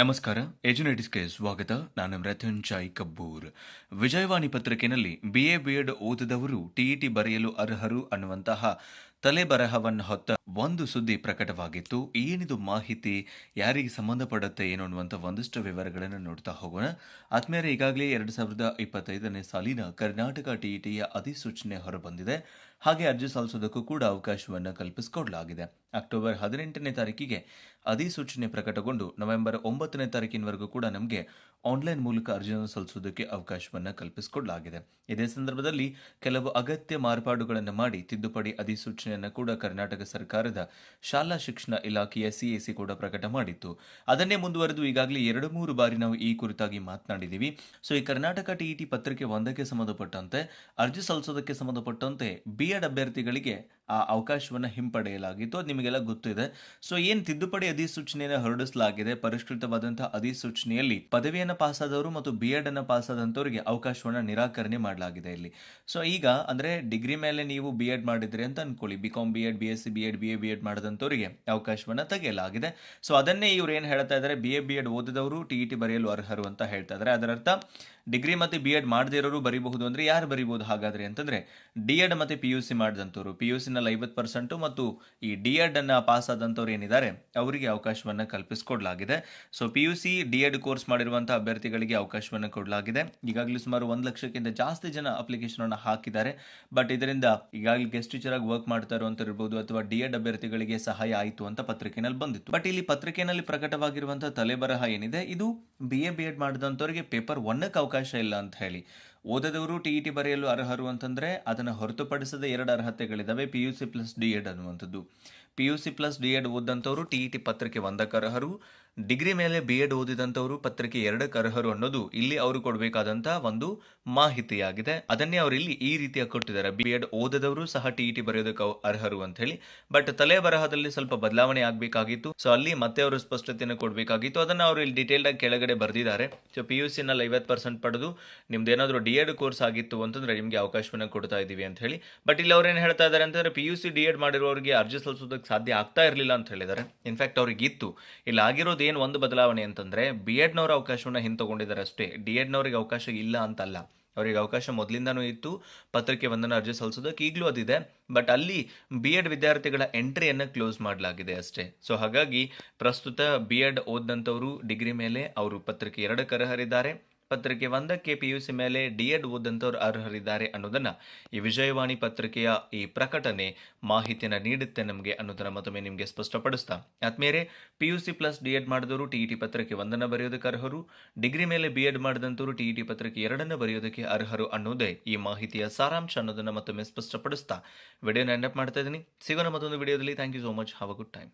ನಮಸ್ಕಾರ, ಎಜುನೇಟಿಸ್ಗೆ ಸ್ವಾಗತ. ನಾನು ಮೃತ್ಯುಂಜಯ್ ಕಬ್ಬೂರ್. ವಿಜಯವಾಣಿ ಪತ್ರಿಕೆಯಲ್ಲಿ ಬಿಎ ಬಿಎಡ್ ಓದಿದವರು ಟಿಇಟಿ ಬರೆಯಲು ಅರ್ಹರು ಅನ್ನುವಂತಹ ತಲೆಬರಹವನ್ನು ಹೊತ್ತ ಒಂದು ಸುದ್ದಿ ಪ್ರಕಟವಾಗಿತ್ತು. ಏನಿದು ಮಾಹಿತಿ? ಯಾರಿಗೆ ಸಂಬಂಧಪಡುತ್ತೆ ಏನು ಅನ್ನುವಂಥ ಒಂದಷ್ಟು ವಿವರಗಳನ್ನು ನೋಡ್ತಾ ಹೋಗೋಣ. ಆತ್ಮೀಯರ, ಈಗಾಗಲೇ ಎರಡು ಸಾವಿರದ ಇಪ್ಪತ್ತೈದನೇ ಸಾಲಿನ ಕರ್ನಾಟಕ ಟಿಇಟಿಯ ಅಧಿಸೂಚನೆ ಹೊರಬಂದಿದೆ. ಹಾಗೆ ಅರ್ಜಿ ಸಲ್ಲಿಸೋದಕ್ಕೂ ಕೂಡ ಅವಕಾಶವನ್ನು ಕಲ್ಪಿಸಿಕೊಡಲಾಗಿದೆ. ಅಕ್ಟೋಬರ್ ಹದಿನೆಂಟನೇ ತಾರೀಕಿಗೆ ಅಧಿಸೂಚನೆ ಪ್ರಕಟಗೊಂಡು ನವೆಂಬರ್ ಒಂಬತ್ತನೇ ತಾರೀಕಿನವರೆಗೂ ಕೂಡ ನಮಗೆ ಆನ್ಲೈನ್ ಮೂಲಕ ಅರ್ಜಿಯನ್ನು ಸಲ್ಲಿಸೋದಕ್ಕೆ ಅವಕಾಶವನ್ನು ಕಲ್ಪಿಸಿಕೊಡಲಾಗಿದೆ. ಇದೇ ಸಂದರ್ಭದಲ್ಲಿ ಕೆಲವು ಅಗತ್ಯ ಮಾರ್ಪಾಡುಗಳನ್ನು ಮಾಡಿ ತಿದ್ದುಪಡಿ ಅಧಿಸೂಚನೆಯನ್ನು ಕೂಡ ಕರ್ನಾಟಕ ಸರ್ಕಾರದ ಶಾಲಾ ಶಿಕ್ಷಣ ಇಲಾಖೆಯ ಸಿಎಸಿ ಕೂಡ ಪ್ರಕಟ ಮಾಡಿತ್ತು. ಅದನ್ನೇ ಮುಂದುವರೆದು ಈಗಾಗಲೇ ಎರಡು ಮೂರು ಬಾರಿ ನಾವು ಈ ಕುರಿತಾಗಿ ಮಾತನಾಡಿದ್ದೀವಿ. ಸೊ, ಈ ಕರ್ನಾಟಕ ಟಿಇಟಿ ಪತ್ರಿಕೆ ಒಂದಕ್ಕೆ ಸಂಬಂಧಪಟ್ಟಂತೆ, ಅರ್ಜಿ ಸಲ್ಲಿಸೋದಕ್ಕೆ ಸಂಬಂಧಪಟ್ಟಂತೆ, ಬಿ ಅಭ್ಯರ್ಥಿಗಳಿಗೆ ಆ ಅವಕಾಶವನ್ನು ಹಿಂಪಡೆಯಲಾಗಿತ್ತು. ಅದು ನಿಮಗೆಲ್ಲ ಗೊತ್ತಿದೆ. ಸೊ ಏನು ತಿದ್ದುಪಡಿ ಅಧಿಸೂಚನೆಯನ್ನು ಹೊರಡಿಸಲಾಗಿದೆ? ಪರಿಷ್ಕೃತವಾದಂತಹ ಅಧಿಸೂಚನೆಯಲ್ಲಿ ಪದವಿಯನ್ನು ಪಾಸಾದವರು ಮತ್ತು ಬಿ ಎಡ್ ಅನ್ನು ಪಾಸಾದಂಥವರಿಗೆ ಅವಕಾಶವನ್ನು ನಿರಾಕರಣೆ ಮಾಡಲಾಗಿದೆ ಇಲ್ಲಿ. ಸೊ ಈಗ ಅಂದರೆ ಡಿಗ್ರಿ ಮೇಲೆ ನೀವು ಬಿ ಎಡ್ ಮಾಡಿದ್ರಿ ಅಂತ ಅನ್ಕೊಳ್ಳಿ. B Com B Ed B S C B Ed B A B Ed ಮಾಡಿದಂಥವರಿಗೆ ಅವಕಾಶವನ್ನು ತೆಗೆಯಲಾಗಿದೆ. ಸೊ ಅದನ್ನೇ ಇವ್ರು ಏನು ಹೇಳ್ತಾ ಇದ್ದಾರೆ ಬಿ ಎ ಬಿ ಎಡ್ ಓದಿದವರು ಟಿ ಇ ಟಿ ಬರೆಯಲು ಅರ್ಹರು ಅಂತ ಹೇಳ್ತಾ ಇದ್ದಾರೆ ಅದರರ್ಥ, ಡಿಗ್ರಿ ಮತ್ತು ಬಿ ಎಡ್ ಮಾಡದೇ ಇರೋರು ಬರಿಬಹುದು ಅಂದ್ರೆ ಯಾರು ಬರಿಬಹುದು? ಹಾಗಾದ್ರೆ ಅಂತಂದರೆ ಡಿ ಎಡ್ ಮತ್ತೆ ಪಿ ಯು ಸಿ ಮಾಡಿದಂಥವ್ರು ಪಿ ಯು ಸಿನಲ್ಲಿ ಐವತ್ತು ಪರ್ಸೆಂಟು ಮತ್ತು ಈ ಡಿ ಎಡ್ ಅನ್ನ ಪಾಸ್ ಆದಂಥವ್ರು ಏನಿದ್ದಾರೆ, ಅವರಿಗೆ ಅವಕಾಶವನ್ನು ಕಲ್ಪಿಸಿಕೊಡಲಾಗಿದೆ. So P U C D Ed course ಮಾಡಿರುವಂಥ ಅಭ್ಯರ್ಥಿಗಳಿಗೆ ಅವಕಾಶವನ್ನು ಕೊಡಲಾಗಿದೆ. ಈಗಾಗಲೇ ಸುಮಾರು ಒಂದು ಲಕ್ಷಕ್ಕಿಂತ ಜಾಸ್ತಿ ಜನ ಅಪ್ಲಿಕೇಶನ್ ಅನ್ನು ಹಾಕಿದ್ದಾರೆ. ಬಟ್ ಇದರಿಂದ ಈಗಾಗಲೇ ಗೆಸ್ಟ್ ಟೀಚರ್ ಆಗಿ ವರ್ಕ್ ಮಾಡ್ತಾ ಇರುವಂತ ಇರ್ಬೋದು ಅಥವಾ ಡಿ ಎಡ್ ಅಭ್ಯರ್ಥಿಗಳಿಗೆ ಸಹಾಯ ಆಯಿತು ಅಂತ ಪತ್ರಿಕೆನಲ್ಲಿ ಬಂದಿತ್ತು. ಬಟ್ ಇಲ್ಲಿ ಪತ್ರಿಕೆಯಲ್ಲಿ ಪ್ರಕಟವಾಗಿರುವಂಥ ತಲೆಬರಹ ಏನಿದೆ, ಇದು ಬಿ ಎ ಬಿ ಎಡ್ ಮಾಡಿದಂಥವ್ರಿಗೆ ಪೇಪರ್ ಒನ್ನಕ್ಕೆ ಅವಕಾಶ ಇಲ್ಲ ಅಂತ ಹೇಳಿ. ಓದದವರು ಟಿ ಇ ಟಿ ಬರೆಯಲು ಅರ್ಹರು ಅಂತಂದರೆ ಅದನ್ನು ಹೊರತುಪಡಿಸದ ಎರಡು ಅರ್ಹತೆಗಳಿದ್ದಾವೆ P U C plus D Ed ಅನ್ನುವಂಥದ್ದು. P U C plus D Ed ಓದಂಥವರು T E T ಪತ್ರಿಕೆ ಒಂದಕ್ಕೆ ಅರ್ಹರು ಡಿಗ್ರಿ ಮೇಲೆ ಬಿ ಎಡ್ ಓದಿದಂಥವರು ಪತ್ರಿಕೆ ಎರಡಕ್ಕೆ ಅರ್ಹರು ಅನ್ನೋದು ಇಲ್ಲಿ ಅವರು ಕೊಡಬೇಕಾದಂತಹ ಒಂದು ಮಾಹಿತಿಯಾಗಿದೆ. ಅದನ್ನೇ ಅವರು ಇಲ್ಲಿ ಈ ರೀತಿಯ ಕೊಟ್ಟಿದ್ದಾರೆ. ಬಿ ಎಡ್ ಓದದವರು ಸಹ ಟಿ ಟಿ ಬರೆಯೋದಕ್ಕೆ ಅರ್ಹರು ಅಂತ ಹೇಳಿ. ಬಟ್ ತಲೆ ಬರಹದಲ್ಲಿ ಸ್ವಲ್ಪ ಬದಲಾವಣೆ ಆಗಬೇಕಾಗಿತ್ತು. ಸೊ ಅಲ್ಲಿ ಮತ್ತೆ ಅವರು ಸ್ಪಷ್ಟತೆಯನ್ನು ಕೊಡಬೇಕಾಗಿತ್ತು. ಅದನ್ನು ಅವರು ಇಲ್ಲಿ ಡೀಟೇಲ್ಡ್ ಆಗಿ ಕೆಳಗಡೆ ಬರೆದಿದ್ದಾರೆ. ಸೊ ಪಿ ಯು ಸಿನಲ್ಲಿ ಐವತ್ತು ಪರ್ಸೆಂಟ್ ಪಡೆದು ನಿಮ್ದು ಏನಾದರೂ ಡಿ ಎಡ್ ಕೋರ್ಸ್ ಆಗಿತ್ತು ಅಂತಂದ್ರೆ ನಿಮಗೆ ಅವಕಾಶವನ್ನು ಕೊಡ್ತಾ ಇದ್ದೀವಿ ಅಂತ ಹೇಳಿ. ಬಟ್ ಇಲ್ಲಿ ಅವ್ರು ಏನು ಹೇಳ್ತಾ ಇದ್ದಾರೆ ಅಂತಂದ್ರೆ P U C D Ed ಮಾಡಿರೋರಿಗೆ ಅರ್ಜಿ ಸಲ್ಲಿಸೋದಕ್ಕೆ ಸಾಧ್ಯ ಆಗ್ತಾ ಇರಲಿಲ್ಲ ಅಂತ ಹೇಳಿದ್ದಾರೆ. ಇನ್ಫ್ಯಾಕ್ಟ್ ಅವ್ರಿಗೆ ಇತ್ತು ಇಲ್ಲಿ ಆಗಿರೋದು ಏನು ಒಂದು ಬದಲಾವಣೆ ಅಂತಂದ್ರೆ ಬಿ ಎಡ್ನವರ ಅವಕಾಶವನ್ನು ಹಿಂತಗೊಂಡಿದ್ದಾರೆ ಅಷ್ಟೇ ಡಿ ಎಡ್ನವ್ರಿಗೆ ಅವಕಾಶ ಇಲ್ಲ ಅಂತಲ್ಲ. ಅವರಿಗೆ ಅವಕಾಶ ಮೊದಲಿಂದನೂ ಇತ್ತು. ಪತ್ರಿಕೆ ಒಂದನ್ನು ಅರ್ಜಿ ಸಲ್ಲಿಸೋದಕ್ಕೆ ಈಗಲೂ ಅದಿದೆ. ಬಟ್ ಅಲ್ಲಿ ಬಿ ಎಡ್ ವಿದ್ಯಾರ್ಥಿಗಳ ಎಂಟ್ರಿಯನ್ನು ಕ್ಲೋಸ್ ಮಾಡಲಾಗಿದೆ ಅಷ್ಟೇ. ಸೊ ಹಾಗಾಗಿ ಪ್ರಸ್ತುತ ಬಿ ಎಡ್ ಓದಿದಂಥವರು ಡಿಗ್ರಿ ಮೇಲೆ, ಅವರು ಪತ್ರಿಕೆ ಎರಡಕ್ಕೆ ಅರ್ಹರಿದ್ದಾರೆ ಪತ್ರಿಕೆ ಒಂದಕ್ಕೆ ಪಿ ಯು ಸಿ ಮೇಲೆ ಡಿ ಎಡ್ ಓದಂಥವ್ರು ಅರ್ಹರಿದ್ದಾರೆ ಅನ್ನೋದನ್ನ ಈ ವಿಜಯವಾಣಿ ಪತ್ರಿಕೆಯ ಈ ಪ್ರಕಟಣೆ ಮಾಹಿತಿಯನ್ನು ನೀಡುತ್ತೆ ನಮಗೆ ಅನ್ನೋದನ್ನ ಮತ್ತೊಮ್ಮೆ ನಿಮಗೆ ಸ್ಪಷ್ಟಪಡಿಸ್ತಾ. ಆದ್ಮೇಲೆ ಸಿ ಪ್ಲಸ್ ಡಿ ಎಡ್ ಮಾಡಿದವರು ಟಿ ಇ ಟಿ ಪತ್ರಿಕೆ ಒಂದನ್ನು ಬರೆಯೋದಕ್ಕೆ ಅರ್ಹರು, ಡಿಗ್ರಿ ಮೇಲೆ ಬಿ ಎಡ್ ಮಾಡಿದಂಥವರು ಟಿ ಇ ಟಿ ಪತ್ರಿಕೆ ಎರಡನ್ನು ಬರೆಯೋದಕ್ಕೆ ಅರ್ಹರು ಅನ್ನೋದೇ ಈ ಮಾಹಿತಿಯ ಸಾರಾಂಶ ಅನ್ನೋದನ್ನ ಮತ್ತೊಮ್ಮೆ ಸ್ಪಷ್ಟಪಡಿಸ್ತಾ. ವಿಡಿಯೋನ ಎಂಡಪ್ ಮಾಡ್ತಾ ಇದ್ದೀನಿ. ಸಿಗೋಣ ಮತ್ತೊಂದು ವಿಡಿಯೋದಲ್ಲಿ. Thank you so much have a good time